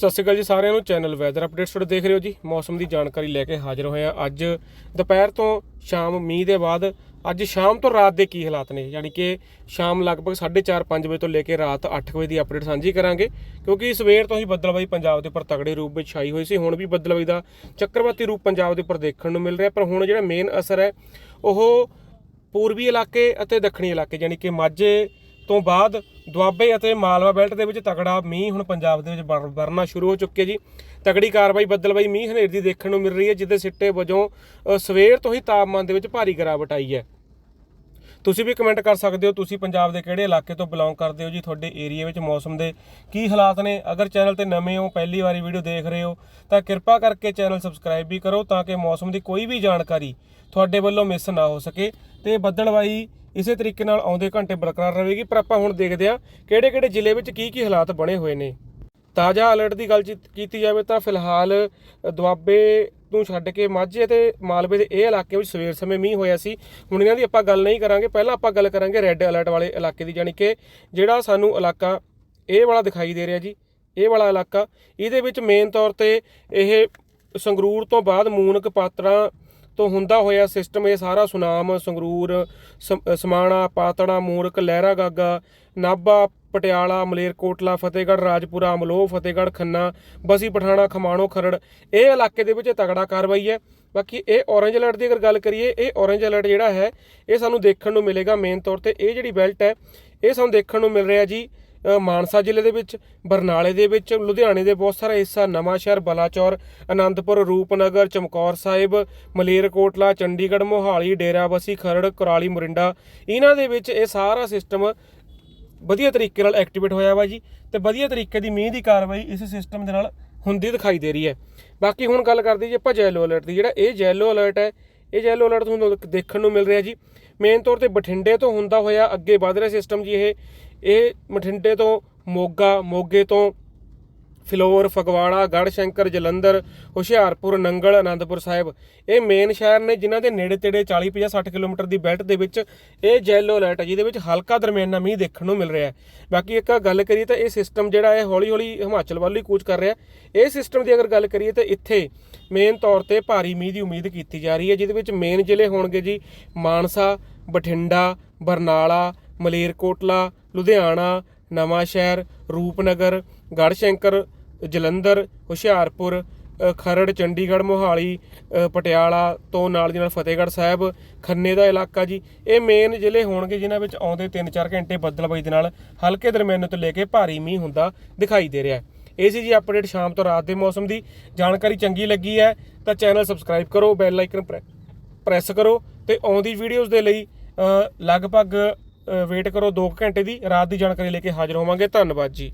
ਸਤਿ ਸ਼੍ਰੀ ਅਕਾਲ ਜੀ ਸਾਰਿਆਂ ਨੂੰ। ਚੈਨਲ ਵੈਦਰ ਅਪਡੇਟਸ ਤੁਹਾਡੇ ਦੇਖ ਰਹੇ ਹੋ ਜੀ। ਮੌਸਮ ਦੀ ਜਾਣਕਾਰੀ ਲੈ ਕੇ ਹਾਜ਼ਰ ਹੋਏ ਆ ਅੱਜ। ਦੁਪਹਿਰ ਤੋਂ ਸ਼ਾਮ ਮੀਂਹ ਦੇ ਬਾਅਦ ਅੱਜ ਸ਼ਾਮ ਤੋਂ ਰਾਤ ਦੇ ਕੀ ਹਾਲਾਤ ਨੇ? ਯਾਨੀ ਕਿ ਸ਼ਾਮ ਲਗਭਗ 4:30 5 ਵਜੇ ਤੋਂ ਲੈ ਕੇ ਰਾਤ 8 ਵਜੇ ਦੀ ਅਪਡੇਟ ਸਾਂਝੀ ਕਰਾਂਗੇ। ਕਿਉਂਕਿ ਸਵੇਰ ਤੋਂ ਹੀ ਬੱਦਲਬਾਈ ਪੰਜਾਬ ਦੇ ਉੱਪਰ ਤਗੜੇ ਰੂਪ ਵਿੱਚ ਛਾਈ ਹੋਈ ਸੀ। ਹੁਣ ਵੀ ਬੱਦਲਬਾਈ ਦਾ ਚੱਕਰਵਾਤੀ ਰੂਪ ਪੰਜਾਬ ਦੇ ਉੱਪਰ ਦੇਖਣ ਨੂੰ ਮਿਲ ਰਿਹਾ। ਪਰ ਹੁਣ ਜਿਹੜਾ ਮੇਨ ਅਸਰ ਹੈ, ਉਹ ਪੂਰਬੀ ਇਲਾਕੇ ਅਤੇ ਦੱਖਣੀ ਇਲਾਕੇ, ਯਾਨੀ ਕਿ ਮਾਝੇ ਤੋਂ ਬਾਅਦ ਦੁਆਬੇ ਅਤੇ ਮਾਲਵਾ ਬੈਲਟ ਦੇ ਵਿੱਚ ਤਗੜਾ ਮੀਂਹ ਹੁਣ ਪੰਜਾਬ ਦੇ ਵਿੱਚ ਵਰ- ਵਰਨਾ ਸ਼ੁਰੂ ਹੋ ਚੁੱਕੇ ਜੀ। ਤਕੜੀ ਕਾਰਵਾਈ ਬੱਦਲਬਾਈ ਮੀਂਹ ਹਨੇਰ ਦੀ ਦੇਖਣ ਨੂੰ ਮਿਲ ਰਹੀ ਹੈ, ਜਿਹਦੇ ਸਿੱਟੇ ਵਜੋਂ ਸਵੇਰ ਤੋਂ ਹੀ ਤਾਪਮਾਨ ਦੇ ਵਿੱਚ ਭਾਰੀ ਗਿਰਾਵਟ ਆਈ ਹੈ। ਤੁਸੀਂ ਵੀ ਕਮੈਂਟ ਕਰ ਸਕਦੇ ਹੋ, ਤੁਸੀਂ ਪੰਜਾਬ ਦੇ ਕਿਹੜੇ ਇਲਾਕੇ ਤੋਂ ਬਿਲੋਂਗ ਕਰਦੇ ਹੋ ਜੀ? ਤੁਹਾਡੇ ਏਰੀਆ ਵਿੱਚ ਮੌਸਮ ਦੇ ਕੀ ਹਾਲਾਤ ਨੇ? ਅਗਰ ਚੈਨਲ ਤੇ ਨਵੇਂ ਹੋ, ਪਹਿਲੀ ਵਾਰੀ ਵੀਡੀਓ ਦੇਖ ਰਹੇ ਹੋ, ਤਾਂ ਕਿਰਪਾ ਕਰਕੇ ਚੈਨਲ ਸਬਸਕ੍ਰਾਈਬ ਵੀ ਕਰੋ ਤਾਂ ਕਿ ਮੌਸਮ ਦੀ ਕੋਈ ਵੀ ਜਾਣਕਾਰੀ ਤੁਹਾਡੇ ਵੱਲੋਂ ਮਿਸ ਨਾ ਹੋ ਸਕੇ। ਤੇ ਬੱਦਲਵਾਈ ਇਸੇ ਤਰੀਕੇ ਨਾਲ ਆਉਂਦੇ ਘੰਟੇ ਬਰਕਰਾਰ ਰਹੇਗੀ। ਪਰ ਆਪਾਂ ਹੁਣ ਦੇਖਦੇ ਹਾਂ ਕਿਹੜੇ ਕਿਹੜੇ ਜ਼ਿਲ੍ਹੇ ਵਿੱਚ ਕੀ ਕੀ ਹਾਲਾਤ ਬਣੇ ਹੋਏ ਨੇ। ਤਾਜ਼ਾ ਅਲਰਟ ਦੀ ਗੱਲ ਚੀ- ਕੀਤੀ ਜਾਵੇ ਤਾਂ ਫਿਲਹਾਲ ਦੁਆਬੇ ਨੂੰ ਛੱਡ ਕੇ ਮਾਝੇ ਤੇ ਮਾਲਵੇ ਦੇ ਇਹ ਇਲਾਕੇ ਵਿੱਚ ਸਵੇਰ ਸਮੇਂ ਮੀਂਹ ਹੋਇਆ ਸੀ। ਹੁਣ ਇਹਨਾਂ ਦੀ ਆਪਾਂ ਗੱਲ ਨਹੀਂ ਕਰਾਂਗੇ। ਪਹਿਲਾਂ ਆਪਾਂ ਗੱਲ ਕਰਾਂਗੇ ਰੈੱਡ ਅਲਰਟ ਵਾਲੇ ਇਲਾਕੇ ਦੀ ਯਾਨੀ ਕਿ ਜਿਹੜਾ ਸਾਨੂੰ ਇਲਾਕਾ ਇਹ ਵਾਲਾ ਦਿਖਾਈ ਦੇ ਰਿਹਾ ਜੀ, ਇਹ ਵਾਲਾ ਇਲਾਕਾ। ਇਹਦੇ ਵਿੱਚ ਮੇਨ ਤੌਰ ਤੇ ਇਹ ਸੰਗਰੂਰ ਤੋਂ ਬਾਅਦ ਮੂਨਕ ਪਾਤੜਾ ਤੋਂ ਹੁੰਦਾ ਹੋਇਆ ਸਿਸਟਮ ਇਹ ਸਾਰਾ ਸੁਨਾਮ, ਸੰਗਰੂਰ ਸਮਾਣਾ ਪਾਤੜਾ ਮੂਰਕ ਲਹਿਰਾ ਗਾਗਾ, ਨਾਭਾ, ਪਟਿਆਲਾ ਮਲੇਰਕੋਟਲਾ ਫਤਿਹਗੜ੍ਹ, ਰਾਜਪੁਰਾ, ਅਮਲੋਹ, ਫਤਿਹਗੜ੍ਹ, ਖੰਨਾ, ਬਸੀ, ਪਠਾਣਾ, ਖਮਾਣੋ, ਖਰੜ, ਇਹ ਇਲਾਕੇ ਦੇ ਵਿੱਚ ਤਗੜਾ ਕਾਰਵਾਈ ਹੈ। ਬਾਕੀ ਇਹ ਔਰੇਂਜ ਅਲਰਟ ਦੀ ਅਗਰ ਗੱਲ ਕਰੀਏ, ਇਹ ਔਰੇਂਜ ਅਲਰਟ ਜਿਹੜਾ ਹੈ, ਇਹ ਸਾਨੂੰ ਦੇਖਣ ਨੂੰ ਮਿਲੇਗਾ ਮੇਨ ਤੌਰ ਤੇ। ਇਹ ਜਿਹੜੀ ਬੈਲਟ ਹੈ, ਇਹ ਸਾਨੂੰ ਦੇਖਣ ਨੂੰ ਮਿਲ ਰਿਹਾ ਜੀ। ਮਾਨਸਾ ਜ਼ਿਲ੍ਹੇ ਦੇ ਵਿੱਚ, ਬਰਨਾਲੇ ਦੇ ਵਿੱਚ, ਲੁਧਿਆਣੇ ਦੇ ਬਹੁਤ ਸਾਰਾ ਹਿੱਸਾ ਨਵਾਂਸ਼ਹਿਰ ਬਲਾਚੌਰ, ਅਨੰਦਪੁਰ, ਰੂਪਨਗਰ, ਚਮਕੌਰ ਸਾਹਿਬ, ਮਲੇਰਕੋਟਲਾ, ਚੰਡੀਗੜ੍ਹ, ਮੋਹਾਲੀ ਡੇਰਾਬੱਸੀ ਖਰੜ, ਕੁਰਾਲੀ, ਮੋਰਿੰਡਾ, ਇਹਨਾਂ ਦੇ ਵਿੱਚ ਇਹ ਸਾਰਾ ਸਿਸਟਮ ਵਧੀਆ ਤਰੀਕੇ ਨਾਲ ਐਕਟੀਵੇਟ ਹੋਇਆ ਵਾ ਜੀ ਤੇ ਵਧੀਆ ਤਰੀਕੇ ਦੀ ਮੀਂਹ ਦੀ ਕਾਰਵਾਈ ਇਸ ਸਿਸਟਮ ਦੇ ਨਾਲ ਹੁੰਦੀ ਦਿਖਾਈ ਦੇ ਰਹੀ ਹੈ। ਬਾਕੀ ਹੁਣ ਗੱਲ ਕਰਦੇ ਜੀ ਆਪਾਂ ਜੈਲੋ ਅਲਰਟ ਦੀ, ਜਿਹੜਾ ਇਹ ਜੈਲੋ ਅਲਰਟ ਹੈ, ਇਹ ਜੈਲੋ ਅਲਰਟ ਤੁਹਾਨੂੰ ਦੇਖਣ ਨੂੰ ਮਿਲ ਰਿਹਾ ਜੀ। ਮੇਨ ਤੌਰ ਤੇ ਬਠਿੰਡੇ ਤੋਂ ਹੁੰਦਾ ਹੋਇਆ ਅੱਗੇ ਵਧ ਰਿਹਾ ਸਿਸਟਮ ਜੀ ਇਹ। ਇਹ ਬਠਿੰਡੇ ਤੋਂ ਮੋਗਾ, ਮੋਗੇ ਤੋਂ ਫਿਲੌਰ, ਫਗਵਾੜਾ ਗੜਸ਼ੰਕਰ ਜਲੰਧਰ, ਹੁਸ਼ਿਆਰਪੁਰ, ਨੰਗਲ ਆਨੰਦਪੁਰ ਸਾਹਿਬ। ਇਹ ਮੇਨ ਸ਼ਹਿਰ ਨੇ ਜਿਨ੍ਹਾਂ ਦੇ ਨੇੜੇ ਤੇੜੇ 40 50 60 ਕਿਲੋਮੀਟਰ ਦੀ ਬੈਲਟ ਦੇ ਵਿੱਚ ਇਹ ਜੈਲੋ ਅਲਰਟ ਹੈ ਜਿਹਦੇ ਵਿੱਚ ਹਲਕਾ ਦਰਮਿਆਨਾ ਮੀਂਹ ਦੇਖਣ ਨੂੰ ਮਿਲ ਰਿਹਾ ਹੈ। ਬਾਕੀ ਇੱਕ ਗੱਲ ਕਰੀਏ ਤਾਂ ਇਹ ਸਿਸਟਮ ਜਿਹੜਾ ਹੈ ਹੌਲੀ ਹੌਲੀ ਹਿਮਾਚਲ ਵੱਲ ਹੀ ਕੂਚ ਕਰ ਰਿਹਾ ਇਹ ਸਿਸਟਮ ਦੀ ਅਗਰ ਗੱਲ ਕਰੀਏ ਤਾਂ ਇੱਥੇ ਮੇਨ ਤੌਰ ਤੇ ਭਾਰੀ ਮੀਂਹ ਦੀ ਉਮੀਦ ਕੀਤੀ ਜਾ ਰਹੀ ਹੈ, ਜਿਹਦੇ ਵਿੱਚ ਮੇਨ ਜ਼ਿਲ੍ਹੇ ਹੋਣਗੇ ਜੀ ਮਾਨਸਾ, ਬਠਿੰਡਾ, ਬਰਨਾਲਾ, ਮਲੇਰਕੋਟਲਾ ਲੁਧਿਆਣਾ, ਨਵਾਂ ਸ਼ਹਿਰ, ਰੂਪਨਗਰ, ਗੜਸ਼ੰਕਰ, ਜਲੰਧਰ, ਹੁਸ਼ਿਆਰਪੁਰ ਖਰੜ, ਚੰਡੀਗੜ੍ਹ, ਮੋਹਾਲੀ ਪਟਿਆਲਾ ਤੋਂ ਨਾਲ ਦੀ ਨਾਲ ਫਤਿਹਗੜ੍ਹ ਸਾਹਿਬ, ਖੰਨੇ ਦਾ ਇਲਾਕਾ ਜੀ। ਇਹ ਮੇਨ ਜ਼ਿਲ੍ਹੇ ਹੋਣਗੇ ਜਿਨ੍ਹਾਂ ਵਿੱਚ ਆਉਂਦੇ 3-4 ਘੰਟੇ ਬੱਦਲਬਾਈ ਦੇ ਨਾਲ ਹਲਕੇ ਦਰਮਿਆਨੇ ਤੋਂ ਲੈ ਕੇ ਭਾਰੀ ਮੀਂਹ ਹੁੰਦਾ ਦਿਖਾਈ ਦੇ ਰਿਹਾ ਹੈ। ਇਹ ਸੀ ਜੀ ਅਪਡੇਟ ਸ਼ਾਮ ਤੋਂ ਰਾਤ ਦੇ ਮੌਸਮ ਦੀ। ਜਾਣਕਾਰੀ ਚੰਗੀ ਲੱਗੀ ਹੈ ਤਾਂ ਚੈਨਲ ਸਬਸਕ੍ਰਾਈਬ ਕਰੋ ਬੈਲ ਆਈਕਨ ਪ੍ਰੈਸ ਕਰੋ ਤੇ ਆਉਂਦੀ ਵੀਡੀਓਜ਼ ਦੇ ਲਈ ਲਗਭਗ ਵੇਟ ਕਰੋ 2 ਘੰਟੇ ਦੀ ਰਾਤ ਦੀ ਜਾਣਕਾਰੀ ਲੈ ਕੇ ਹਾਜ਼ਰ ਹੋਵਾਂਗੇ। ਧੰਨਵਾਦ ਜੀ।